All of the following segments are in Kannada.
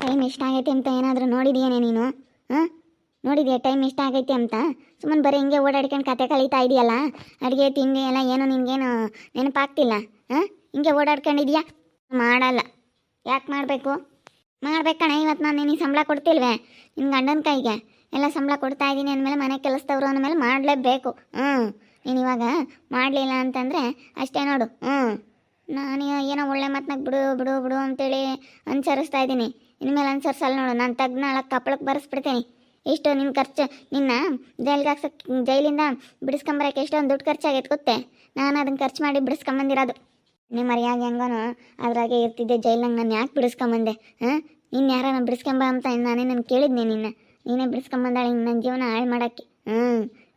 ಟೈಮ್ ಎಷ್ಟಾಗೈತೆ ಅಂತ ಏನಾದರೂ ನೋಡಿದೆಯೇನೆ ನೀನು? ಹಾಂ? ನೋಡಿದೆಯಾ ಟೈಮ್ ಎಷ್ಟಾಗೈತೆ ಅಂತ? ಸುಮ್ಮನೆ ಬರೀ ಹಿಂಗೆ ಓಡಾಡ್ಕೊಂಡು ಕತೆ ಕಳೀತಾ ಇದೆಯಲ್ಲ? ಅಡುಗೆ, ತಿಂಡಿ ಎಲ್ಲ ಏನು ನಿನಗೇನು ನೆನಪಾಗ್ತಿಲ್ಲ? ಹಾಂ? ಹಿಂಗೆ ಓಡಾಡ್ಕೊಂಡಿದ್ಯಾ? ಮಾಡಲ್ಲ. ಯಾಕೆ ಮಾಡಬೇಕು? ಮಾಡ್ಬೇಕಣ ಇವತ್ತು ನಾನು ನಿನಗೆ ಸಂಬಳ ಕೊಡ್ತಿಲ್ವೇ? ನಿನ್ನ ಗಂಡನ ಕೈಗೆ ಎಲ್ಲ ಸಂಬಳ ಕೊಡ್ತಾ ಇದ್ದೀನಿ ಅಂದಮೇಲೆ ಮನೆ ಕೆಲಸದವ್ರು ಅಂದಮೇಲೆ ಮಾಡಲೇಬೇಕು. ಹ್ಞೂ. ನೀನು ಇವಾಗ ಮಾಡಲಿಲ್ಲ ಅಂತಂದರೆ ಅಷ್ಟೇ ನೋಡು. ಹ್ಞೂ. ನಾನು ಏನೋ ಒಳ್ಳೆ ಮಾತನಾಗ ಬಿಡು ಬಿಡು ಬಿಡು ಅಂತೇಳಿ ಅನುಸರಿಸ್ತಾ ಇದ್ದೀನಿ ಇನ್ಮೇಲೆ ಅನುಸರಿಸಲ್ಲ ನೋಡು, ನಾನು ತೆಗ್ದು ನಾಳೆ ಕಪ್ಪಳಕ್ಕೆ ಬರೆಸ್ಬಿಡ್ತೀನಿ. ಇಷ್ಟು ನಿನ್ನ ಖರ್ಚು, ನಿನ್ನ ಜೈಲಿಗೆ ಹಾಕ್ಸಕ್ಕೆ ಜೈಲಿಂದ ಬಿಡಿಸ್ಕೊಂಬರಕ್ಕೆ ಎಷ್ಟೊಂದು ದುಡ್ಡು ಖರ್ಚಾಗೈತೆ ಗೊತ್ತೇ? ನಾನು ಅದನ್ನು ಖರ್ಚು ಮಾಡಿ ಬಿಡಿಸ್ಕೊಂಬಂದಿರೋದು. ನಿಮ್ಮ ಮರ್ಯಾದೆ ಹೆಂಗೋನು, ಅದ್ರಾಗೆ ಇರ್ತಿದ್ದೆ ಜೈಲಂಗೆ ನಾನು ಯಾಕೆ ಬಿಡಿಸ್ಕೊಂಬಂದೆ, ಹಾಂ? ನಿನ್ನ ಯಾರನ್ನ ಬಿಡಿಸ್ಕೊಂಬ ಅಂತ ನಾನೇ ನಾನು ಕೇಳಿದ್ನಿ ನಿನ್ನ. ನೀನೇ ಬಿಡಿಸ್ಕೊಂಬಂದಾಳೆ ನನ್ನ ಜೀವನ ಹಾಳು ಮಾಡೋಕ್ಕೆ. ಹ್ಞೂ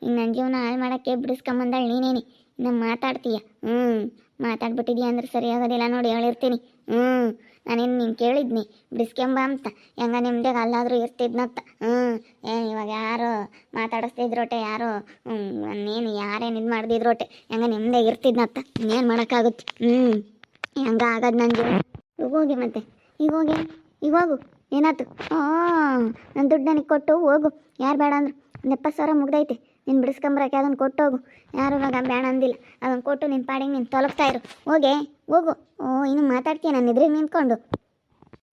ಇನ್ನು ನನ್ನ ಜೀವನ ಹಾಳು ಮಾಡೋಕ್ಕೆ ಬಿಡಿಸ್ಕೊಂಬಂದಾಳೆ ನೀನೇನಿ. ಇನ್ನು ಮಾತಾಡ್ತೀಯ? ಹ್ಞೂ ಮಾತಾಡ್ಬಿಟ್ಟಿದ್ಯಾ ಅಂದ್ರೆ ಸರಿಯಾಗೋದಿಲ್ಲ ನೋಡಿ, ಹೇಳಿರ್ತೀನಿ. ಹ್ಞೂ ನಾನೇನು ನೀನು ಕೇಳಿದ್ನಿ? ಬಿಡಿಸ್ಕೊಂಬ ಅಂತ. ಹೆಂಗ ನಿಮ್ದಾಗ ಅಲ್ಲಾದರೂ ಇರ್ತಿದ್ನತ್ತ ಹ್ಞೂ ಏನು ಇವಾಗ ಯಾರು ಮಾತಾಡಿಸ್ತಿದ್ರೋಟೆ, ಯಾರು ನೀನು ಯಾರೇನು ಇದು ಮಾಡ್ದಿದ್ರೋಟೆ, ಹೆಂಗ ನಿಮ್ದೇ ಇರ್ತಿದ್ನತ್ತ ಇನ್ನೇನು ಮಾಡೋಕ್ಕಾಗುತ್ತೆ? ಹ್ಞೂ ಹೆಂಗ ಆಗೋದು ಜೀವನ? ಈಗ ಹೋಗಿ ಮತ್ತೆ. ಈಗ ಹೋಗಿ? ಈಗ ಹೋಗು. ಏನಾಯ್ತು ಹ್ಞೂ ನನ್ನ ದುಡ್ಡು ನನಗೆ ಕೊಟ್ಟು ಹೋಗು. ಯಾರು ಬೇಡ ಅಂದ್ರು? ಒಂದು ಎಪ್ಪತ್ತು ಸಾವಿರ ಮುಗ್ದೈತೆ. ನೀನು ಬಿಡಿಸ್ಕೊಂಬರಕ್ಕೆ ಅದನ್ನು ಕೊಟ್ಟು ಹೋಗು. ಯಾರು ಇವಾಗ ಬೇಡ ಅಂದಿಲ್ಲ. ಅದನ್ನು ಕೊಟ್ಟು ನಿನ್ನ ಪಾಡಿಗೆ ನೀನು ತೊಲಗ್ತಾ ಇರು. ಹೋಗೆ, ಹೋಗು. ಓ, ಇನ್ನು ಮಾತಾಡ್ತೀಯ ನಾನು ಇದ್ರಿಗೆ ನಿಂತ್ಕೊಂಡು?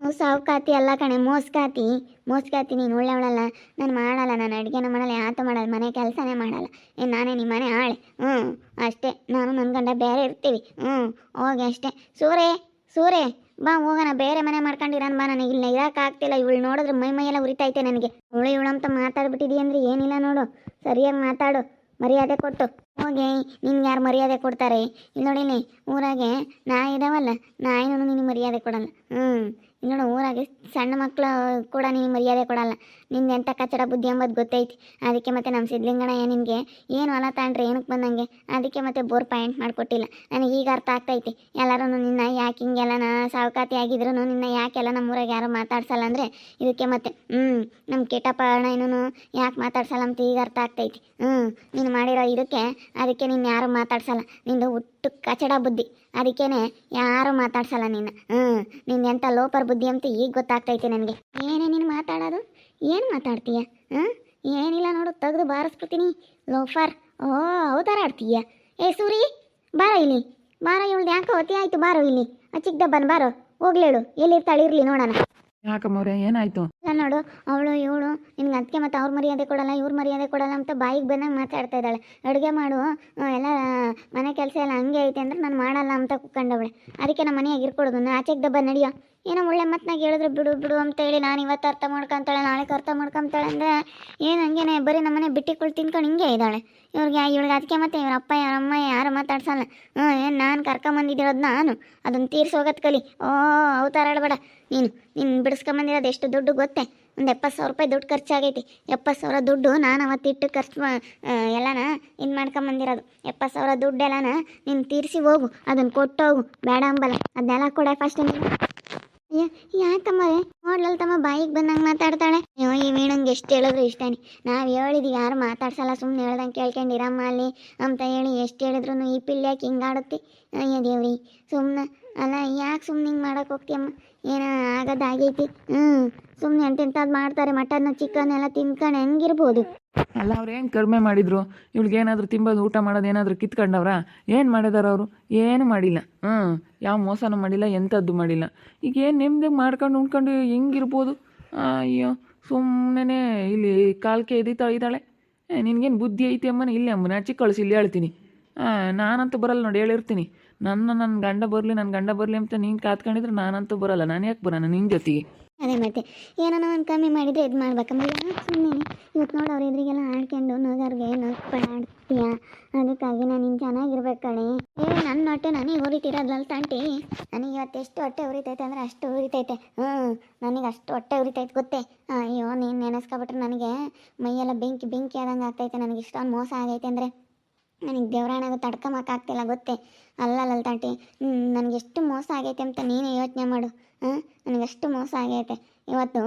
ಸಾವು ಸಾವುಕಾತಿ ಅಲ್ಲ ಕಣೆ ಮೋಸ್ಕಾತಿ ಮೋಸ್ಕಾತಿ ನೀನು ಒಳ್ಳೆಯವಳಲ್ಲ. ನಾನು ಮಾಡಲ್ಲ, ನಾನು ಅಡುಗೆನೂ ಮಾಡಲ್ಲ, ಯಾತು ಮಾಡಲ್ಲ, ಮನೆ ಕೆಲಸನೇ ಮಾಡಲ್ಲ. ಏನು ನಾನೇ ನಿಮ್ಮ ಮನೆ ಆಳೆ. ಹ್ಞೂ ಅಷ್ಟೇ. ನಾನು ನನ್ನ ಗಂಡ ಬೇರೆ ಇರ್ತೀವಿ. ಹ್ಞೂ ಹೋಗಿ ಅಷ್ಟೇ. ಸೂರೆ, ಸೂರೇ. ಬಾ, ಹೋಗೋಣ. ಬೇರೆ ಮನೆ ಮಾಡ್ಕೊಂಡಿರನ್ ಬಾ ನನಗೆ. ಇಲ್ಲ ಇರೋಕ್ಕಾಗ್ತಿಲ್ಲ ಇವಳು ನೋಡಿದ್ರೆ ಮೈ ಮೈಯೆಲ್ಲ ಉರಿತೈತೆ ನನಗೆ. ಇವಳು ಇವಳು ಅಂತ ಮಾತಾಡ್ಬಿಟ್ಟಿದೀಯ ಅಂದ್ರೆ ಏನಿಲ್ಲ ನೋಡು. ಸರಿಯಾಗಿ ಮಾತಾಡು. ಮರ್ಯಾದೆ ಕೊಟ್ಟು. ಹೋಗಿ. ನಿನ್ಗೆ ಯಾರು ಮರ್ಯಾದೆ ಕೊಡ್ತಾರೆ? ಇಲ್ಲಿ ನೋಡಿನಿ. ಊರಾಗೆ ನಾಯಿ ಇದಾವಲ್ಲ. ನಾಯಿನೂ ನಿನಗೆ ಮರ್ಯಾದೆ ಕೊಡಲ್ಲ. ಹ್ಞೂ ನೋಡು, ಊರಾಗೆ ಸಣ್ಣ ಮಕ್ಕಳು ಕೂಡ ನಿನಗೆ ಮರ್ಯಾದೆ ಕೊಡಲ್ಲ. ನಿಂದು ಎಂಥ ಕಚ್ಚಡ ಬುದ್ಧಿ ಎಂಬುದು ಗೊತ್ತೈತಿ. ಅದಕ್ಕೆ ಮತ್ತೆ ನಮ್ಮ ಸಿದ್ಧಲಿಂಗಣಯ್ಯ ನಿಮಗೆ ಏನು ಹೊಲ ತಾಂಡ್ರೆ, ಏನಕ್ಕೆ ಬಂದಂಗೆ? ಅದಕ್ಕೆ ಮತ್ತೆ ಬೋರ್ ಪಾಯಿಂಟ್ ಮಾಡಿಕೊಟ್ಟಿಲ್ಲ. ನನಗೆ ಈಗ ಅರ್ಥ ಆಗ್ತೈತಿ. ಎಲ್ಲರೂ ನಿನ್ನ ಯಾಕೆ ಹಿಂಗೆಲ್ಲ ನಾ ಸಾವುಕಾತಿ ಆಗಿದ್ರು ನಿನ್ನ ಯಾಕೆಲ್ಲ ನಮ್ಮೂರಾಗ ಯಾರು ಮಾತಾಡ್ಸಲ್ಲ ಅಂದರೆ ಇದಕ್ಕೆ ಮತ್ತೆ ಹ್ಞೂ ನಮ್ಮ ಕೆಟ್ಟಪ್ಪ ಅಣ್ಣ ಏನೂ ಯಾಕೆ ಮಾತಾಡ್ಸಲ್ಲ ಅಂತ ಈಗ ಅರ್ಥ ಆಗ್ತೈತಿ. ಹ್ಞೂ ನೀನು ಮಾಡಿರೋ ಇದಕ್ಕೆ ಅದಕ್ಕೆ ನೀನು ಯಾರು ಮಾತಾಡ್ಸಲ್ಲ. ನಿಂದು ಹುಟ್ಟು ಕಚಡ ಬುದ್ಧಿ. ಅದಕ್ಕೇನೆ ಯಾರು ಮಾತಾಡ್ಸಲ್ಲ ನಿನ್ನ ಹ್ಞೂ ನಿನ್ನ ಎಂತ ಲೋಪರ್ ಬುದ್ಧಿ ಅಂತ ಈಗ ಗೊತ್ತಾಗ್ತೈತೆ ನನಗೆ. ಏನೇ ನೀನು ಮಾತಾಡೋದು? ಏನು ಮಾತಾಡ್ತೀಯ? ಹಾಂ? ಏನಿಲ್ಲ ನೋಡು, ತೆಗೆದು ಬಾರಿಸ್ಬಿಡ್ತೀನಿ. ಲೋಫರ್, ಓ, ಅವತಾರ ಆಡ್ತೀಯ? ಏ, ಸೂರಿ, ಬಾರ ಇಲ್ಲಿ. ಬಾರ, ಇವಳ್ದು ಯಾಕೋ ಅತಿ ಆಯ್ತು, ಬಾರೋ ಇಲ್ಲಿ. ಆ ಚಿಕ್ಕ ದಬ್ಬನ್ ಬಾರೋ, ಹೋಗ್ಲೇಳು. ಎಲ್ಲಿರ್ತಾಳೆ ಇರಲಿ ನೋಡೋಣ. ಯಾಕಮ್ಮವ್ರೆ ಏನಾಯ್ತು? ನೋಡು, ಅವಳು, ಇವಳು, ನಿನ್ಗೆ ಅದಕ್ಕೆ ಮತ್ತೆ ಅವ್ರ ಮರ್ಯಾದೆ ಕೊಡಲ್ಲ, ಇವ್ರ ಮರ್ಯಾದೆ ಕೊಡಲ್ಲ ಅಂತ ಬಾಯಿಗೆ ಬಂದಾಗ ಮಾತಾಡ್ತಾ ಇದ್ದಾಳೆ. ಅಡುಗೆ ಮಾಡು ಎಲ್ಲ ಮನೆ ಕೆಲಸ ಎಲ್ಲ ಹಂಗೆ ಐತೆ ಅಂದ್ರೆ ನಾನು ಮಾಡಲ್ಲ ಅಂತ ಕುಕ್ಕಂಡವಳೆ ಅದಕ್ಕೆ ನಮ್ಮ ಮನೆಯಾಗ ಇರ್ಕೊಡೋದು ಆಚೆಗೆ ದಬ್ಬ ನಡಿಯೋ. ಏನೋ ಒಳ್ಳೆ ಮಾತನಾಗ ಹೇಳಿದ್ರು, ಬಿಡು ಬಿಡು ಅಂತೇಳಿ ನಾನು ಇವತ್ತು ಅರ್ಥ ಮಾಡ್ಕೊಂತಾಳೆ, ನಾಳೆ ಅರ್ಥ ಮಾಡ್ಕೊಂತಾಳೆ ಅಂದರೆ ಏನು ಹಂಗೇನೆ, ಬರೀ ನಮ್ಮನೆ ಬಿಟ್ಟಿಗಳು ತಿನ್ಕೊಂಡು ಹಿಂಗೆ ಇದ್ದಾಳೆ. ಇವ್ರಿಗೆ ಇವ್ರಿಗೆ ಅದಕ್ಕೆ ಮತ್ತೆ ಇವ್ರ ಅಪ್ಪ, ಇವ್ರ ಅಮ್ಮ ಯಾರು ಮಾತಾಡ್ಸಲ್ಲ. ಹ್ಞೂ, ಏನು ನಾನು ಕರ್ಕೊಂಬಂದಿದ್ದಿರೋದು ನಾನು? ಅದನ್ನು ತೀರ್ಸೋಗತ್ ಕಲಿ. ಓ, ಅವತಾರ ಆಡಬೇಡ. ನೀನು ನೀನು ಬಿಡಿಸ್ಕೊಂಬಂದಿರೋದು ಎಷ್ಟು ದುಡ್ಡು ಗೊತ್ತೇ? ಒಂದು ಎಪ್ಪತ್ತು ಸಾವಿರ ರೂಪಾಯಿ ದುಡ್ಡು ಖರ್ಚಾಗೈತಿ. ಎಪ್ಪತ್ತು ಸಾವಿರ ದುಡ್ಡು ನಾನು ಅವತ್ತಿಟ್ಟು ಖರ್ಚು ಎಲ್ಲನ ಇದು ಮಾಡ್ಕೊಂಬಂದಿರೋದು. ಎಪ್ಪತ್ತು ಸಾವಿರ ದುಡ್ಡು ಎಲ್ಲನ ನೀನು ತೀರಿಸಿ ಹೋಗು. ಅದನ್ನು ಕೊಟ್ಟೋಗು. ಬೇಡ ಅಂಬಲ್ಲ. ಅದನ್ನೆಲ್ಲ ಕೊಡೆ ಫಸ್ಟ್ ನೀನು ಯಾಕಮ್ಮ ನೋಡ್ಲಲ್ ತಮ್ಮ ಬಾಯಿಗೆ ಬಂದಂಗೆ ಮಾತಾಡ್ತಾಳೆ. ಅಯ್ಯೋ, ಈ ವೀಣಂಗೆ ಎಷ್ಟು ಹೇಳಿದ್ರು ಇಷ್ಟನೇ. ನಾವು ಹೇಳಿದ್ವಿ, ಯಾರು ಮಾತಾಡ್ಸಲ್ಲ ಸುಮ್ಮನೆ ಹೇಳ್ದಂಗೆ ಕೇಳ್ಕೊಂಡಿರಮ್ಮ ಅಲ್ಲಿ ಅಂತ ಹೇಳಿ ಎಷ್ಟು ಹೇಳಿದ್ರು ಈ ಪಿಲ್ಲೆ ಯಾಕೆ ಹಿಂಗಾಡುತ್ತೆ ಅಯ್ಯೋ ದೇವ್ರಿ ಸುಮ್ಮನೆ ಅಲ್ಲ, ಯಾಕೆ ಸುಮ್ಮನೆ ಹಿಂಗೆ ಮಾಡೋಕೆ ಹೋಗ್ತೀಯಮ್ಮ? ಏನೋ ಆಗೋದಾಗೈತಿ ಹ್ಞೂ ಸುಮ್ಮನೆ ಎಂತೆಂಥದ್ದು ಮಾಡ್ತಾರೆ ಮಟನ್ ಚಿಕನ್ ಎಲ್ಲ ತಿನ್ಕೊಂಡು ಹೆಂಗಿರ್ಬೋದು. ಅಲ್ಲ, ಅವ್ರು ಏನು ಕಡಿಮೆ ಮಾಡಿದ್ರು? ಇವಳಿಗೆ ಏನಾದರೂ ತಿಂಬೋದು ಊಟ ಮಾಡೋದು ಏನಾದರೂ ಕಿತ್ಕೊಂಡವ್ರ? ಏನು ಮಾಡಿದಾರ ಅವರು? ಏನು ಮಾಡಿಲ್ಲ. ಹ್ಞೂ ಯಾವ ಮೋಸನೂ ಮಾಡಿಲ್ಲ ಎಂಥದ್ದು ಮಾಡಿಲ್ಲ. ಈಗ ಏನು ನೆಮ್ಮದಿ ಮಾಡ್ಕೊಂಡು ಉಂಡ್ಕೊಂಡು ಹೆಂಗಿರ್ಬೋದು? ಅಯ್ಯೋ ಸುಮ್ಮನೆ ಇಲ್ಲಿ ಕಾಲ್ಕೆ ಎದಿತಾ ಇದ್ದಾಳೆ ನಿನಗೇನು ಬುದ್ಧಿ ಐತಿ ಅಮ್ಮನ? ಇಲ್ಲಿ ಅಮ್ಮನ ಚಿಕ್ಕ ಕಳಿಸಿ, ಇಲ್ಲಿ ಹೇಳ್ತೀನಿ. ನಾನಂತೂ ಬರಲ್ಲ ನೋಡಿ, ಹೇಳಿರ್ತೀನಿ. ನನ್ನ ನನ್ನ ಗಂಡ ಬರಲಿ ನನ್ನ ಗಂಡ ಬರಲಿ ಅಂತ ನೀನು ಕಾತ್ಕೊಂಡಿದ್ರೆ ನಾನಂತೂ ಬರಲ್ಲ. ನಾನು ಯಾಕೆ ಬರೋಣ ನಿನ್ನ ಜೊತೆಗೆ? ಅದೇ ಮತ್ತೆ. ಏನೋ ಒಂದು ಕಮ್ಮಿ ಮಾಡಿದರೆ ಇದು ಮಾಡ್ಬೇಕಮ್ಮ ಸುಮ್ಮನೆ ಇವತ್ತು ನೋಡು ಅವ್ರ ಎದುರಿಗೆಲ್ಲ ಆಡ್ಕೊಂಡು ನಗರ್ಗೆ ನಗ್ಪಡಾಡ್ತೀಯ ಅದಕ್ಕಾಗಿ ನಾನು ನಿನ್ನ ಚೆನ್ನಾಗಿರ್ಬೇಕು ಕಣೆ. ಏ ನನ್ನ ಹೊಟ್ಟೆ ನನಗೆ ಉರಿತಿರೋದ್ರಲ್ಲಿ ತಂಟಿ. ನನಗೆ ಇವತ್ತು ಎಷ್ಟು ಹೊಟ್ಟೆ ಉರಿತೈತೆ ಅಂದ್ರೆ ಅಷ್ಟು ಉರಿತೈತೆ. ಹ್ಞೂ ನನಗೆ ಅಷ್ಟು ಹೊಟ್ಟೆ ಉರಿತೈತೆ ಗೊತ್ತೇ. ಅಯ್ಯೋ, ನೀನು ನೆನೆಸ್ಕೊಬಿಟ್ರೆ ನನಗೆ ಮೈಯೆಲ್ಲ ಬೆಂಕಿ ಬೆಂಕಿ ಆದಂಗೆ ಆಗ್ತೈತೆ. ನನಗೆ ಇಷ್ಟೊಂದು ಮೋಸ ಆಗೈತೆ ಅಂದರೆ. ನನಗೆ ದೇವರಾಣಗೂ ತಡ್ಕೊಂಬಕ್ಕಾಗ್ತಿಲ್ಲ ಗೊತ್ತೇ? ಅಲ್ಲಲ್ಲ ತಾಟಿ ನನಗೆ ಎಷ್ಟು ಮೋಸ ಆಗೈತೆ ಅಂತ ನೀನೇ ಯೋಚನೆ ಮಾಡು. ಹಾಂ ನನಗೆಷ್ಟು ಮೋಸ ಆಗೈತೆ. ಇವತ್ತು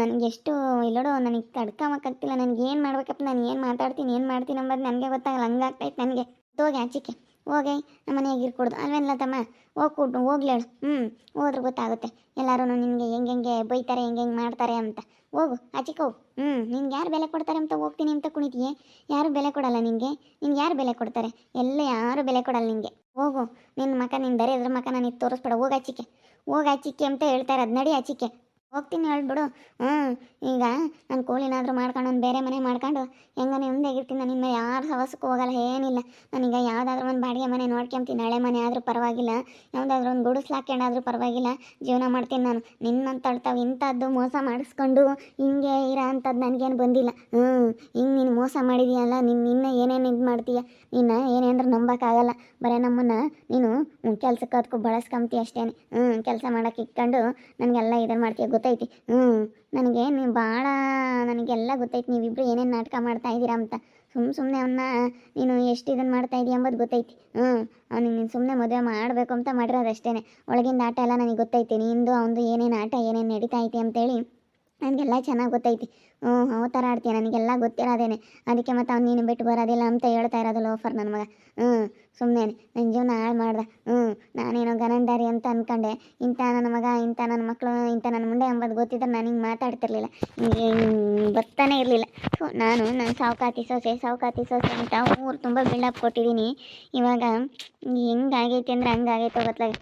ನನಗೆ ಎಷ್ಟು ಇಲ್ಲೋಡು, ನನಗೆ ತಡ್ಕೊಂಬಕ್ಕಾಗ್ತಿಲ್ಲ ನನಗೆ ಏನು ಮಾಡ್ಬೇಕಪ್ಪ? ನಾನು ಏನು ಮಾತಾಡ್ತೀನಿ, ಏನು ಮಾಡ್ತೀನಿ ಅಂಬೋದು ನನಗೆ ಗೊತ್ತಾಗಲ್ಲ. ಹಂಗಾಗ್ತೈತೆ ನನಗೆ. ಹೋಗಿ ಆಚಿಕೆ ಹೋಗಿ ನಮ್ಮ ಮನೆಯಾಗ ಇರ್ಕೊಡ್ದು. ಅಲ್ವೇನಲ್ಲ ತಮ್ಮ ಹೋಗಿ ಹೋಗ್ಲಿ ಹೋಗ್ಲೇಳು ಹ್ಞೂ ಹೋದ್ರೆ ಗೊತ್ತಾಗುತ್ತೆ. ಎಲ್ಲರೂ ನಿನಗೆ ಹೆಂಗೆಂಗೆ ಹೆಂಗೆ ಬೈತಾರೆ, ಹೆಂಗೆ ಹೆಂಗೆ ಮಾಡ್ತಾರೆ ಅಂತ. ಹೋಗು ಆಚೆಗೆ ಹೋಗು. ಹ್ಞೂ ನಿನ್ಗೆ ಯಾರು ಬೆಲೆ ಕೊಡ್ತಾರೆ ಅಂತ ಹೋಗ್ತೀನಿ ಅಂತ ಕುಣಿತೀಯೇ? ಯಾರು ಬೆಲೆ ಕೊಡಲ್ಲ ನಿನಗೆ? ನಿನ್ಗೆ ಯಾರು ಬೆಲೆ ಕೊಡ್ತಾರೆ? ಎಲ್ಲ ಯಾರು ಬೆಲೆ ಕೊಡಲ್ಲ ನಿನಗೆ. ಹೋಗು ನಿನ್ನ ಮಕ ನಿನ್ನ ಇದ್ರ ಮಕ ನನಗೆ ತೋರಿಸ್ಬೇಡ. ಹೋಗಿ ಆಚಿಕೆ ಹೋಗಿ ಆಚಿಕೆ ಅಂತ ಹೇಳ್ತಾರೆ ಅದು ನಡಿ ಆಚಿಕೆ ಹೋಗ್ತೀನಿ ಹೇಳ್ಬಿಡು ಹ್ಞೂ ಈಗ ನಾನು ಕೋಳಿನಾದರೂ ಮಾಡ್ಕೊಂಡು ಬೇರೆ ಮನೆ ಮಾಡ್ಕೊಂಡು ಹೆಂಗ ನೆಮ್ಮದಿಯಾಗಿರ್ತೀನಿ ನಾನು ಇನ್ನು ಯಾರು ಸವಸಕ್ಕೂ ಹೋಗಲ್ಲ, ಏನಿಲ್ಲ. ನಾನೀಗ ಯಾವುದಾದ್ರೂ ಒಂದು ಬಾಡಿಗೆ ಮನೆ ನೋಡ್ಕೊಂತೀನಿ, ಹಳೆ ಮನೆ ಆದರೂ ಪರವಾಗಿಲ್ಲ. ಯಾವುದಾದ್ರೂ ಒಂದು ಗುಡಿಸ್ ಹಾಕ್ಯಂಡಾದ್ರೂ ಪರವಾಗಿಲ್ಲ. ಜೀವನ ಮಾಡ್ತೀನಿ ನಾನು. ನಿನ್ನಂತ ತಳ್ತಾವೆ ಇಂಥದ್ದು ಮೋಸ ಮಾಡಿಸ್ಕೊಂಡು ಹಿಂಗೆ ಇರೋ ಅಂಥದ್ದು ನನಗೇನು ಬಂದಿಲ್ಲ. ಹ್ಞೂ ಹಿಂಗೆ ನೀನು ಮೋಸ ಮಾಡಿದೀಯಲ್ಲ ನಿನ್ನ ನಿನ್ನ ಏನೇನು ಇದು ಮಾಡ್ತೀಯ? ನಿನ್ನ ಏನೇ ಏನೇಂದ್ರೆ ನಂಬೋಕ್ಕಾಗಲ್ಲ. ಬರೀ ನಮ್ಮನ್ನು ನೀನು ಕೆಲ್ಸಕ್ಕೆ ಅದಕ್ಕೂ ಬಳಸ್ಕೊಂತೀಯ ಅಷ್ಟೇ ಹ್ಞೂ ಕೆಲಸ ಮಾಡೋಕೆ ಇಟ್ಕೊಂಡು ನನಗೆಲ್ಲ ಇದನ್ನು ಮಾಡ್ತೀಯ ಗೊತ್ತೈತಿ. ಹ್ಞೂ ನನಗೆ ನೀವು ಭಾಳ ನನಗೆಲ್ಲ ಗೊತ್ತೈತಿ. ನೀವಿಬ್ಬರು ಏನೇನು ನಾಟಕ ಮಾಡ್ತಾ ಇದ್ದೀರಾ ಅಂತ. ಸುಮ್ಮ ಸುಮ್ಮನೆ ಅವನ್ನ ನೀನು ಎಷ್ಟು ಇದನ್ನು ಮಾಡ್ತಾ ಇದೀಯ ಅಂಬೋದು ಗೊತ್ತೈತಿ. ಹ್ಞೂ ಅವ್ನಿಗೆ ನೀನು ಸುಮ್ಮನೆ ಮದುವೆ ಮಾಡಬೇಕು ಅಂತ ಮಾಡಿರೋದು ಅಷ್ಟೇನೆ. ಒಳಗಿಂದ ಆಟ ಎಲ್ಲ ನನಗೆ ಗೊತ್ತೈತಿ. ನಿಂದು ಅವನದು ಏನೇನು ಆಟ, ಏನೇನು ನಡೀತಾ ಐತಿ ಅಂತೇಳಿ. ನನಗೆಲ್ಲ ಚೆನ್ನಾಗಿ ಗೊತ್ತೈತಿ. ಹ್ಞೂ ಅವ ಥರ ಆಡ್ತೀಯ, ನನಗೆಲ್ಲ ಗೊತ್ತಿರೋದೇನೆ. ಅದಕ್ಕೆ ಮತ್ತು ಅವ್ನು ನೀನು ಬಿಟ್ಟು ಬರೋದಿಲ್ಲ ಅಂತ ಹೇಳ್ತಾ ಇರೋದು ಲೋಫರ್ ನನ್ನ ಮಗ. ಹ್ಞೂ ಸುಮ್ಮನೆ ನನ್ನ ಜೀವನ ಹಾಳು ಮಾಡ್ದೆ. ಹ್ಞೂ ನಾನೇನೋ ಗನಂದಾರಿ ಅಂತ ಅಂದ್ಕೊಂಡೆ ಇಂಥ ನನ್ನ ಮಗ ಇಂಥ ನನ್ನ ಮಕ್ಕಳು ಇಂಥ ನನ್ನ ಮುಂಡೆ ಎಂಬುದು ಗೊತ್ತಿದ್ರೆ ನಾನು ಹಿಂಗೆ ಮಾತಾಡ್ತಿರ್ಲಿಲ್ಲ. ಹಿಂಗೆ ಬರ್ತಾನೆ ಇರಲಿಲ್ಲ. ನಾನು ನನ್ನ ಸಾವುಕಾತಿ ಸೊಸೆ ಸಾವುಕಾತಿ ಸೊಸೆ ಅಂತ ಊರು ತುಂಬ ಬಿಲ್ಡಪ್ ಕೊಟ್ಟಿದ್ದೀನಿ ಇವಾಗ ಹೆಂಗಾಗೈತೆ ಅಂದರೆ ಹಂಗಾಗೈತೆ ಗೊತ್ತಾಗ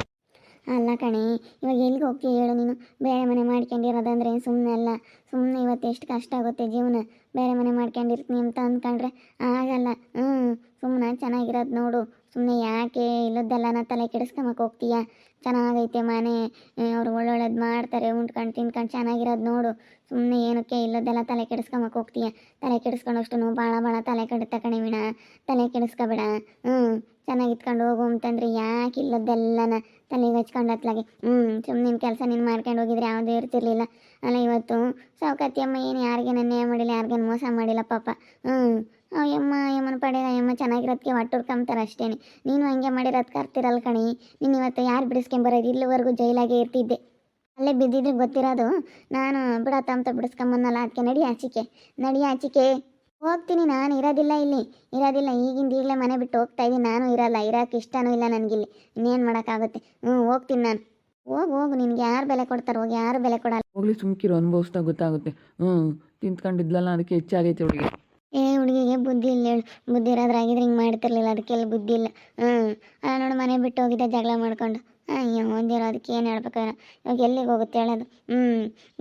ಅಲ್ಲ ಕಣೆ, ಇವಾಗ ಎಲ್ಲಿಗೆ ಹೋಗ್ತೀಯ ಹೇಳು ನೀನು? ಬೇರೆ ಮನೆ ಮಾಡ್ಕೊಂಡಿರೋದಂದ್ರೆ ಸುಮ್ಮನೆ ಅಲ್ಲ. ಸುಮ್ಮನೆ ಇವತ್ತು ಎಷ್ಟು ಕಷ್ಟ ಆಗುತ್ತೆ ಜೀವನ. ಬೇರೆ ಮನೆ ಮಾಡ್ಕೊಂಡಿರ್ತೀನಿ ಅಂತ ಅಂದ್ಕೊಂಡ್ರೆ ಆಗಲ್ಲ. ಹ್ಞೂ ಸುಮ್ಮನೆ ಚೆನ್ನಾಗಿರೋದು ನೋಡು. ಸುಮ್ಮನೆ ಯಾಕೆ ಇಲ್ಲದ್ದೆಲ್ಲನ ತಲೆ ಕೆಡಿಸ್ಕೊಂಬಕ್ಕೆ ಹೋಗ್ತೀಯ? ಚೆನ್ನಾಗೈತೆ ಮನೆ. ಅವ್ರು ಒಳ್ಳೊಳ್ಳೇದು ಮಾಡ್ತಾರೆ. ಉಂಡ್ಕೊಂಡು ತಿನ್ಕೊಂಡು ಚೆನ್ನಾಗಿರೋದು ನೋಡು. ಸುಮ್ಮನೆ ಏನಕ್ಕೆ ಇಲ್ಲದೆಲ್ಲ ತಲೆ ಕೆಡಿಸ್ಕೊಂಬಕ್ಕೆ ಹೋಗ್ತೀಯ? ತಲೆ ಕೆಡಿಸ್ಕೊಂಡಷ್ಟು ಭಾಳ ಭಾಳ ತಲೆ ಕೆಡುತ್ತ ಕಣೆ ವಿಣ. ತಲೆ ಕೆಡಿಸ್ಕೊಬೇಡ. ಹ್ಞೂ ಚೆನ್ನಾಗಿ ಇಟ್ಕೊಂಡು ಹೋಗು ಅಂತಂದ್ರೆ ಯಾಕೆ ಇಲ್ಲದ್ದೆಲ್ಲನ ತಲೆಗೆ ಹಚ್ಕೊಂಡು ಹತ್ಲಾಗೆ? ಹ್ಞೂ ಸುಮ್ಮನೆ ಕೆಲಸ ನೀನು ಮಾಡ್ಕೊಂಡು ಹೋಗಿದ್ರೆ ಯಾವುದೂ ಇರ್ತಿರ್ಲಿಲ್ಲ. ಅಲ್ಲ ಇವತ್ತು ಸೌಕತ್ತಿ ಏನು ಯಾರಿಗೇನು ಅನ್ಯಾಯ ಮಾಡಿಲ್ಲ, ಯಾರಿಗೇನು ಮೋಸ ಮಾಡಿಲ್ಲ ಪಾಪ. ಹ್ಞೂ ಅಯ್ಯಮ್ಮ, ಅಯ್ಯಮ್ಮನ ಪಡೆ ಅಯ್ಯಮ್ಮ ಚೆನ್ನಾಗಿರೋದಕ್ಕೆ ಹೊಟ್ಟುರ್ಕೊಂತಾರೆ ಅಷ್ಟೇ ನೀನು ಹಂಗೆ ಮಾಡಿರೋದು ಕರ್ತಿರಲ್ಲ ಕಣಿ. ನೀನು ಇವತ್ತು ಯಾರು ಬಿಡಿಸ್ಕೊಂಬರೋದು? ಇಲ್ಲಿವರೆಗೂ ಜೈಲಾಗೆ ಇರ್ತಿದ್ದೆ. ಅಲ್ಲೇ ಬಿದ್ದಿದ್ದು ಗೊತ್ತಿರೋದು? ನಾನು ಬಿಡತ್ತ ಅಂತ ಬಿಡಿಸ್ಕೊಂಬನ್ನಲ್ಲ ಅದಕ್ಕೆ ನಡಿ ಆಚಿಕೆ ನಡಿ ಆಚಿಕೆ ಹೋಗ್ತೀನಿ ನಾನು, ಇರೋದಿಲ್ಲ ಇಲ್ಲಿ. ಇರೋದಿಲ್ಲ, ಈಗಿಂದ ಈಗಲೇ ಮನೆ ಬಿಟ್ಟು ಹೋಗ್ತಾ ಇದ್ದೀನಿ ನಾನು ಇರೋಲ್ಲ, ಇರೋಕೆ ಇಷ್ಟನೂ ಇಲ್ಲ ನನಗಿಲ್ಲಿ. ಇನ್ನೇನು ಮಾಡೋಕ್ಕಾಗುತ್ತೆ? ಹ್ಞೂ, ಹೋಗ್ತೀನಿ ನಾನು. ಹೋಗಿ, ಹೋಗು, ನಿನ್ಗೆ ಯಾರು ಬೆಲೆ ಕೊಡ್ತಾರೆ, ಹೋಗಿ ಯಾರು ಬೆಲೆ ಕೊಡಲ್ಲ. ಹೋಗ್ಲಿ, ಸುಮ್ಕಿರು, ಅನುಭವಿಸ್ತಾ ಗೊತ್ತಾಗುತ್ತೆ. ಹ್ಞೂ, ತಿಂತ್ಕೊಂಡಿದ್ಲಲ್ಲ, ಅದಕ್ಕೆ ಹೆಚ್ಚಾಗೈತೆ ಅವಳಿಗೆ ಏ, ಹುಡುಗಿಗೆ ಬುದ್ಧಿ ಇಲ್ಲ ಹೇಳು. ಬುದ್ಧಿ ಇರೋದ್ರಾಗಿದ್ರೆ ಹಿಂಗೆ ಮಾಡ್ತಿರ್ಲಿಲ್ಲ ಅದಕ್ಕೆಲ್ಲ ಬುದ್ಧಿ ಇಲ್ಲ. ಹ್ಞೂ ಅಲ್ಲ ನೋಡು, ಮನೆ ಬಿಟ್ಟು ಹೋಗಿದ್ದೆ ಜಗಳ ಮಾಡ್ಕೊಂಡು. ಅಯ್ಯೋ ಒಂದಿರೋ ಅದಕ್ಕೆ ಏನು ಹೇಳ್ಬೇಕಾದ್ರೆ. ಇವಾಗ ಎಲ್ಲಿಗೆ ಹೋಗುತ್ತೆ ಹೇಳೋದು? ಹ್ಞೂ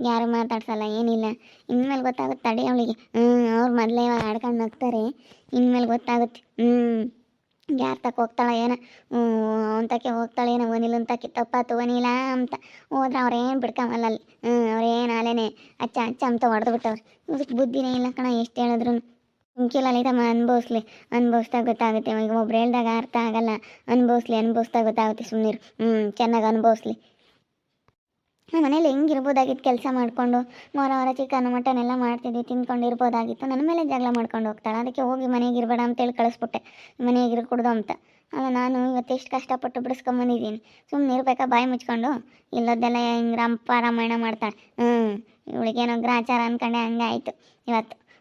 ಯಾರು ಮಾತಾಡ್ಸಲ್ಲ, ಏನಿಲ್ಲ. ಇನ್ಮೇಲೆ ಗೊತ್ತಾಗುತ್ತೆ ತಡಿ ಅವಳಿಗೆ. ಹ್ಞೂ ಅವ್ರು ಮೊದಲೇ ಇವಾಗ ಆಡ್ಕೊಂಡು ನಗ್ತಾರೆ. ಇನ್ಮೇಲೆ ಗೊತ್ತಾಗುತ್ತೆ. ಹ್ಞೂ ಯಾರು ತಕ್ಕ ಹೋಗ್ತಾಳ ಏನೋ. ಹ್ಞೂ ಅವನ ತಕ್ಕೆ ಹೋಗ್ತಾಳೆ ಏನೋ ಒನಿಲ್ ತಕ್ಕೆ ತಪ್ಪಾತು ಒನಿಲ್ಲ ಅಂತ. ಹೋದ್ರೆ ಅವ್ರೇನು ಬಿಡ್ಕೊಂಬಲ್ಲ ಅಲ್ಲಿ. ಹ್ಞೂ ಅವ್ರೇನು ಆಲೇನೆ ಅಚ್ಚ ಅಚ್ಚ ಅಂತ ಹೊಡೆದು ಬಿಟ್ಟವ್ರು ಇದಕ್ಕೆ ಬುದ್ಧಿನೇ ಇಲ್ಲ ಕಣ, ಎಷ್ಟು ಹೇಳಿದ್ರು ಸುಮ್ಕಿಲ್ಲ ಲಲಿತಮ್ಮ ಅನುಭವಿಸ್ಲಿ, ಅನುಭವಿಸ್ತಾ ಗೊತ್ತಾಗುತ್ತೆ. ಈಗ ಒಬ್ರು ಹೇಳ್ದಾಗ ಅರ್ಥ ಆಗಲ್ಲ. ಅನುಭವಿಸ್ಲಿ, ಅನುಭವಿಸ್ತಾ ಗೊತ್ತಾಗುತ್ತೆ ಸುಮ್ಮನಿರು ಹ್ಞೂ ಚೆನ್ನಾಗಿ ಅನುಭವಿಸ್ಲಿ. ನಮ್ಮ ಮನೇಲಿ ಹೆಂಗಿರ್ಬೋದಾಗಿತ್ತು ಕೆಲಸ ಮಾಡಿಕೊಂಡು. ಮೊರ ಹೊರ ಚಿಕನ್ ಮಟನ್ ಎಲ್ಲ ಮಾಡ್ತಿದ್ವಿ ತಿಂದ್ಕೊಂಡು ಇರ್ಬೋದಾಗಿತ್ತು ನನ್ನ ಮೇಲೆ ಜಗಳ ಮಾಡ್ಕೊಂಡು ಹೋಗ್ತಾಳೆ. ಅದಕ್ಕೆ ಹೋಗಿ ಮನೆಗೆ ಇರಬೇಡ ಅಂತೇಳಿ ಕಳಿಸ್ಬಿಟ್ಟೆ. ಮನೆಗೆ ಕೊಡ್ದು ಅಂತ. ಅಲ್ಲ, ನಾನು ಇವತ್ತು ಎಷ್ಟು ಕಷ್ಟಪಟ್ಟು ಬಿಡಿಸ್ಕೊಂಬಂದಿದ್ದೀನಿ. ಸುಮ್ಮನೆ ಇರ್ಬೇಕಾ ಬಾಯಿ ಮುಚ್ಕೊಂಡು. ಇಲ್ಲದ್ದೆಲ್ಲ ಹಿಂಗೆ ರಂಪ, ರಾಮಾಯಣ ಮಾಡ್ತಾಳೆ. ಹ್ಞೂ ಇವಳಿಗೇನೋ ಗ್ರಾಚಾರ ಅನ್ಕೊಂಡೆ ಆಯಿತು ಇವತ್ತು.